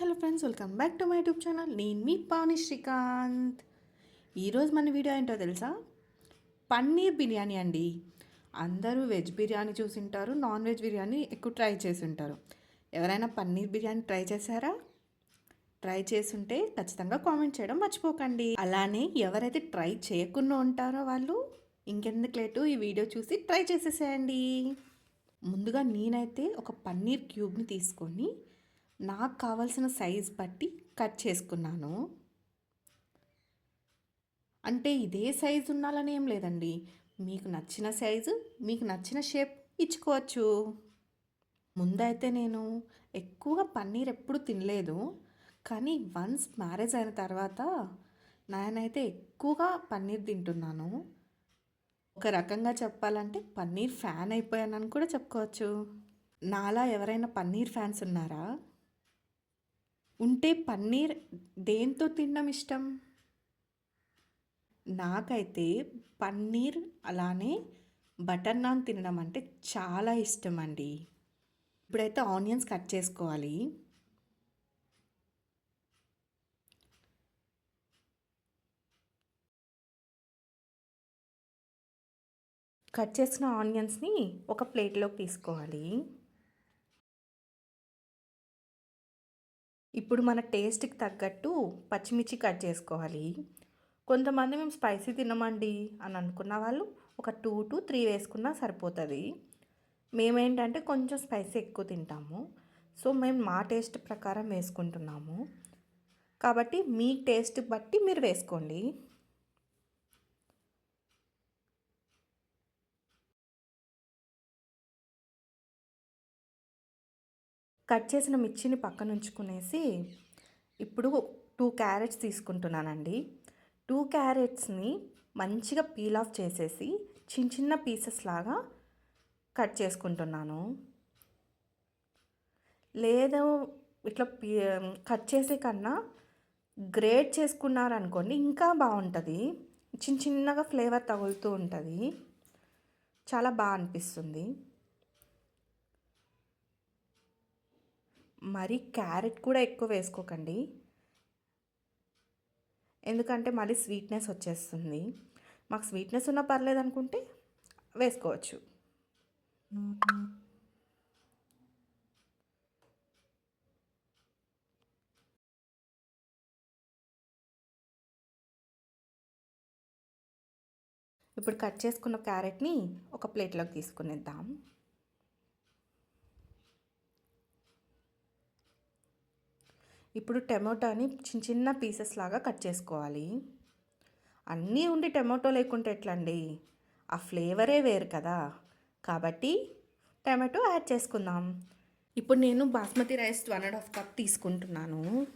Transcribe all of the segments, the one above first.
Hello friends welcome back to my YouTube channel. నేను మీ పావని శ్రీకాంత్. ఈరోజు మన వీడియో ఏంటో తెలుసా? పన్నీర్ బిర్యానీ అండి. అందరూ వెజ్ బిర్యానీ చూసింటారు నాన్ వెజ్ బిర్యానీ ఎక్కువ ట్రై చేసి ఉంటారు. ఎవరైనా పన్నీర్ బిర్యానీ ట్రై చేశారా? ట్రై చేసుంటే ఖచ్చితంగా కామెంట్ చేయడం మర్చిపోకండి. అలానే ఎవరైతే ట్రై చేయకుండా ఉంటారో వాళ్ళు ఇంకెందుకు లేటు ఈ వీడియో చూసి ట్రై చేసేసేయండి. ముందుగా నేనైతే ఒక పన్నీర్ క్యూబ్ని తీసుకొని నాకు కావాల్సిన సైజ్ బట్టి కట్ చేసుకున్నాను. అంటే ఇదే సైజు ఉండాలని ఏం లేదండి. మీకు నచ్చిన సైజు మీకు నచ్చిన షేప్ ఇచ్చుకోవచ్చు. ముందైతే నేను ఎక్కువగా పన్నీర్ ఎప్పుడు తినలేదు. కానీ వన్స్ మ్యారేజ్ అయిన తర్వాత నేనైతే ఎక్కువగా పన్నీర్ తింటున్నాను. ఒక రకంగా చెప్పాలంటే పన్నీర్ ఫ్యాన్ అయిపోయానని కూడా చెప్పుకోవచ్చు. నాలా ఎవరైనా పన్నీర్ ఫ్యాన్స్ ఉన్నారా? ఉంటే పన్నీర్ దేంతో తినడం ఇష్టం? నాకైతే పన్నీర్ అలానే బటర్ నాన్ తినడం అంటే చాలా ఇష్టం అండి ఇప్పుడైతే ఆనియన్స్ కట్ చేసుకోవాలి. కట్ చేసిన ఆనియన్స్ని ఒక ప్లేట్లోకి తీసుకోవాలి. ఇప్పుడు మన టేస్ట్కి తగ్గట్టు పచ్చిమిర్చి కట్ చేసుకోవాలి. కొంతమంది మేము స్పైసీ తినమండి అని అనుకున్న వాళ్ళు ఒక టూ టు త్రీ వేసుకున్నా సరిపోతుంది. మేమేంటంటే కొంచెం స్పైసీ ఎక్కువ తింటాము. సో మేము మా టేస్ట్ ప్రకారం వేసుకుంటున్నాము. కాబట్టి మీ టేస్ట్ బట్టి మీరు వేసుకోండి. కట్ చేసిన మిర్చిని పక్కన ఉంచుకునేసి ఇప్పుడు టూ క్యారెట్స్ తీసుకుంటున్నానండి. టూ క్యారెట్స్ని మంచిగా పీల్ ఆఫ్ చేసేసి చిన్న చిన్న పీసెస్ లాగా కట్ చేసుకుంటున్నాను. లేదు ఇట్లా కట్ చేసే కన్నా గ్రేట్ చేసుకున్నారనుకోండి ఇంకా బాగుంటుంది. చిన్న చిన్నగా ఫ్లేవర్ తగులుతూ ఉంటుంది. చాలా బాగా అనిపిస్తుంది. మరి క్యారెట్ కూడా ఎక్కువ వేసుకోకండి. ఎందుకంటే మళ్ళీ స్వీట్నెస్ వచ్చేస్తుంది. మాకు స్వీట్నెస్ ఉన్నా పర్లేదు అనుకుంటే వేసుకోవచ్చు. ఇప్పుడు కట్ చేసుకున్న క్యారెట్ని ఒక ప్లేట్లోకి తీసుకునేద్దాం. ఇప్పుడు టమాటోని చిన్న చిన్న పీసెస్ లాగా కట్ చేసుకోవాలి. అన్నీ ఉండి టమాటో లేకుంటే ఎట్లండి? ఆ ఫ్లేవరే వేరు కదా. కాబట్టి టమాటో యాడ్ చేసుకుందాం. ఇప్పుడు నేను basmati rice one and half cup తీసుకుంటున్నాను.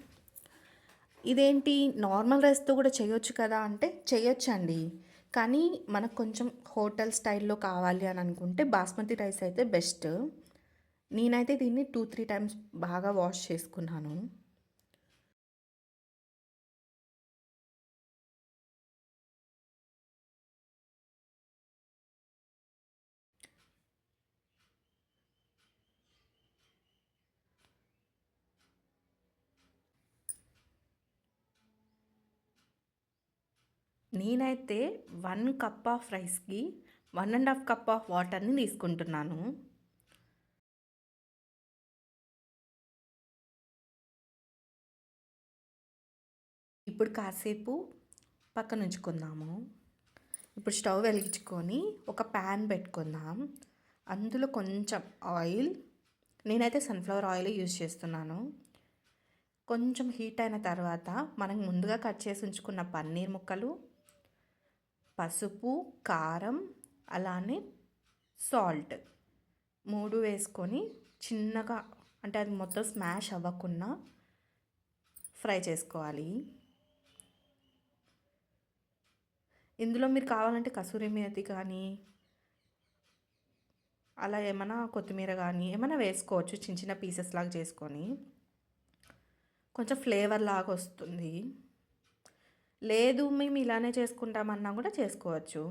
ఇదేంటి? నార్మల్ రైస్తో కూడా చేయొచ్చు కదా? అంటే చేయొచ్చండి. కానీ మనకు కొంచెం హోటల్ స్టైల్లో కావాలి అని అనుకుంటే బాస్మతి రైస్ అయితే బెస్ట్. నేనైతే దీన్ని టూ త్రీ టైమ్స్ బాగా వాష్ చేసుకున్నాను. నేనైతే వన్ కప్ ఆఫ్ రైస్కి one and half cup of వాటర్ని తీసుకుంటున్నాను. ఇప్పుడు కాసేపు పక్కన ఉంచుకుందాము. ఇప్పుడు స్టవ్ వెలిగించుకొని ఒక ప్యాన్ పెట్టుకుందాం. అందులో కొంచెం ఆయిల్ నేనైతే సన్ఫ్లవర్ ఆయిల్ యూజ్ చేస్తున్నాను. కొంచెం హీట్ అయిన తర్వాత మనం ముందుగా కట్ చేసి ఉంచుకున్న పన్నీర్ ముక్కలు పసుపు కారం అలానే సాల్ట్ మూడు వేసుకొని చిన్నగా అంటే అది మొత్తం స్మాష్ అవ్వకుండా ఫ్రై చేసుకోవాలి. ఇందులో మీరు కావాలంటే కసూరి మేతి కానీ అలా ఏమైనా కొత్తిమీర కానీ ఏమైనా వేసుకోవచ్చు చిన్న చిన్న పీసెస్ లాగా చేసుకొని. కొంచెం ఫ్లేవర్ లాగా వస్తుంది. లేదు మేము ఇలానే చేసుకుంటామన్నా కూడా చేసుకోవచ్చు.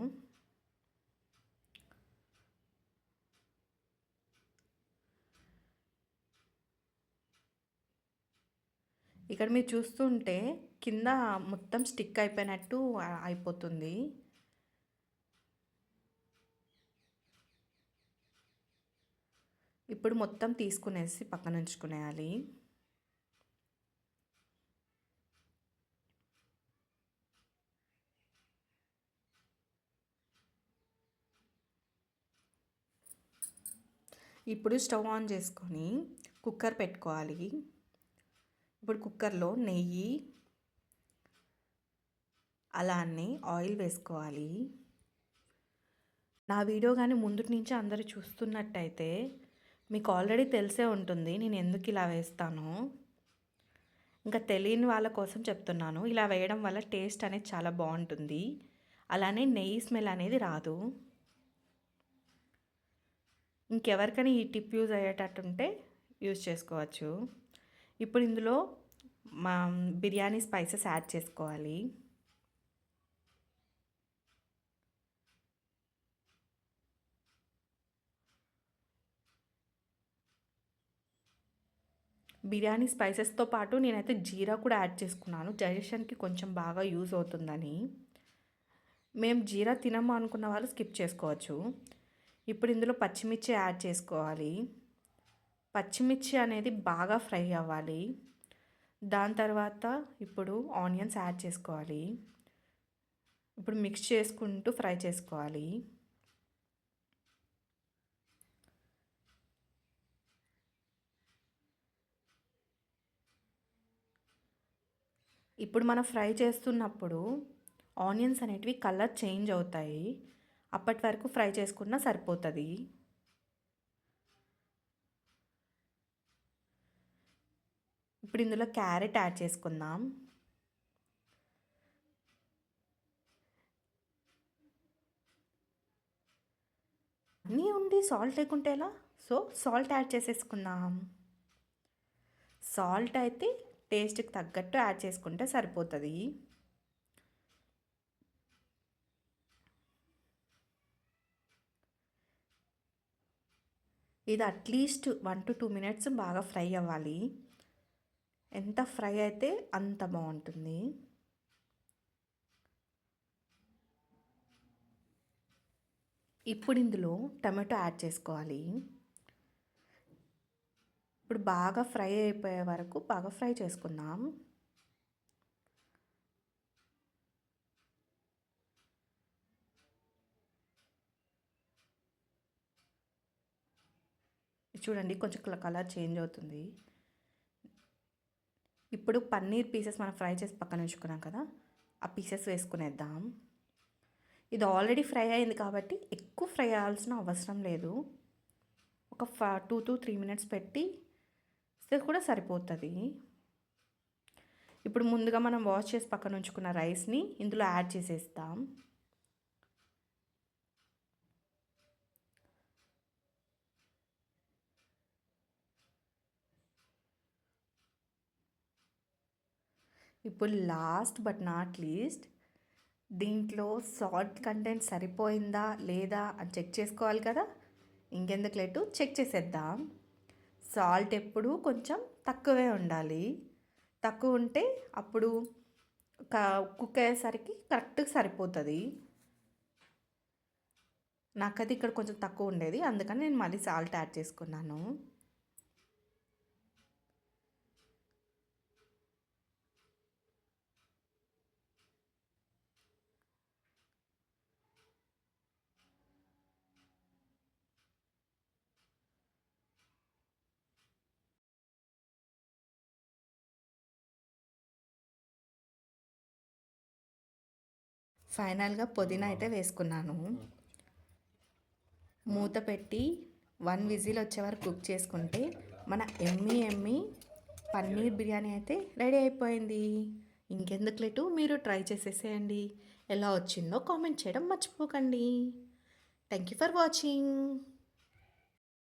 ఇక్కడ మీరు చూస్తుంటే కింద మొత్తం స్టిక్ అయిపోయినట్టు అయిపోతుంది. ఇప్పుడు మొత్తం తీసుకునేసి పక్కన ఉంచుకునేయాలి. ఇప్పుడు స్టవ్ ఆన్ చేసుకొని కుక్కర్ పెట్టుకోవాలి. ఇప్పుడు కుక్కర్లో నెయ్యి అలానే ఆయిల్ వేసుకోవాలి. నా వీడియో కానీ ముందు నుంచి అందరూ చూస్తున్నట్టయితే మీకు ఆల్రెడీ తెలిసే ఉంటుంది నేను ఎందుకు ఇలా వేస్తాను. ఇంకా తెలియని వాళ్ళ కోసం చెప్తున్నాను. ఇలా వేయడం వల్ల టేస్ట్ అనేది చాలా బాగుంటుంది. అలానే నెయ్యి స్మెల్ అనేది రాదు. ఇంకెవరికైనా ఈ టిప్ యూజ్ అయ్యేటట్టుంటే యూజ్ చేసుకోవచ్చు. ఇప్పుడు ఇందులో మా బిర్యానీ స్పైసెస్ యాడ్ చేసుకోవాలి. బిర్యానీ స్పైసెస్తో పాటు నేనైతే జీరా కూడా యాడ్ చేసుకున్నాను. డైజెషన్కి కొంచెం బాగా యూజ్ అవుతుందని. మేము జీరా తినము అనుకున్న వాళ్ళు స్కిప్ చేసుకోవచ్చు. ఇప్పుడు ఇందులో పచ్చిమిర్చి యాడ్ చేసుకోవాలి. పచ్చిమిర్చి అనేది బాగా ఫ్రై అవ్వాలి. దాని తర్వాత ఇప్పుడు ఆనియన్స్ యాడ్ చేసుకోవాలి. ఇప్పుడు మిక్స్ చేసుకుంటూ ఫ్రై చేసుకోవాలి. ఇప్పుడు మనం ఫ్రై చేస్తున్నప్పుడు ఆనియన్స్ అనేటివి కలర్ చేంజ్ అవుతాయి. అప్పటి వరకు ఫ్రై చేసుకున్నా సరిపోతుంది. ఇప్పుడు ఇందులో క్యారెట్ యాడ్ చేసుకుందాం. అన్నీ ఉంది సాల్ట్ లేకుంటే ఎలా? సో సాల్ట్ యాడ్ చేసేసుకుందాం. సాల్ట్ అయితే టేస్ట్కి తగ్గట్టు యాడ్ చేసుకుంటే సరిపోతుంది. ఇది at least one to two minutes బాగా ఫ్రై అవ్వాలి. ఎంత ఫ్రై అయితే అంత బాగుంటుంది. ఇప్పుడు ఇందులో టమాటో యాడ్ చేసుకోవాలి. ఇప్పుడు బాగా ఫ్రై అయిపోయే వరకు బాగా ఫ్రై చేసుకుందాం. చూడండి కొంచెం కలర్ చేంజ్ అవుతుంది. ఇప్పుడు పన్నీర్ పీసెస్ మనం ఫ్రై చేసి పక్కన ఉంచుకున్నాం కదా ఆ పీసెస్ వేసుకునేద్దాం. ఇది ఆల్రెడీ ఫ్రై అయింది కాబట్టి ఎక్కువ ఫ్రై అవ్వాల్సిన అవసరం లేదు. ఒక ఫ టూ టు త్రీ మినిట్స్ పెట్టి కూడా సరిపోతుంది. ఇప్పుడు ముందుగా మనం వాష్ చేసి పక్కన ఉంచుకున్న రైస్ని ఇందులో యాడ్ చేసేస్తాం. ఇప్పుడు లాస్ట్ బట్ నాట్ లీస్ట్ దీంట్లో సాల్ట్ కంటెంట్ సరిపోయిందా లేదా అని చెక్ చేసుకోవాలి కదా? ఇంకెందుకు లేటు? చెక్ చేసేద్దాం. సాల్ట్ ఎప్పుడు కొంచెం తక్కువే ఉండాలి. తక్కువ ఉంటే అప్పుడు కుక్ అయ్యేసరికి కరెక్ట్గా సరిపోతుంది. నాకైతే ఇక్కడ కొంచెం తక్కువ ఉండేది అందుకని నేను మళ్ళీ సాల్ట్ యాడ్ చేసుకున్నాను. ఫైనల్గా పుదీనా అయితే వేసుకున్నాను. మూత పెట్టి వన్ విజిల్ వచ్చే వరకు కుక్ చేసుకుంటే మన ఎమ్మి ఎమ్మి పన్నీర్ బిర్యానీ అయితే రెడీ అయిపోయింది. ఇంకెందుకు లేటు? మీరు ట్రై చేసేసేయండి. ఎలా వచ్చిందో కామెంట్ చేయడం మర్చిపోకండి. Thank you for watching.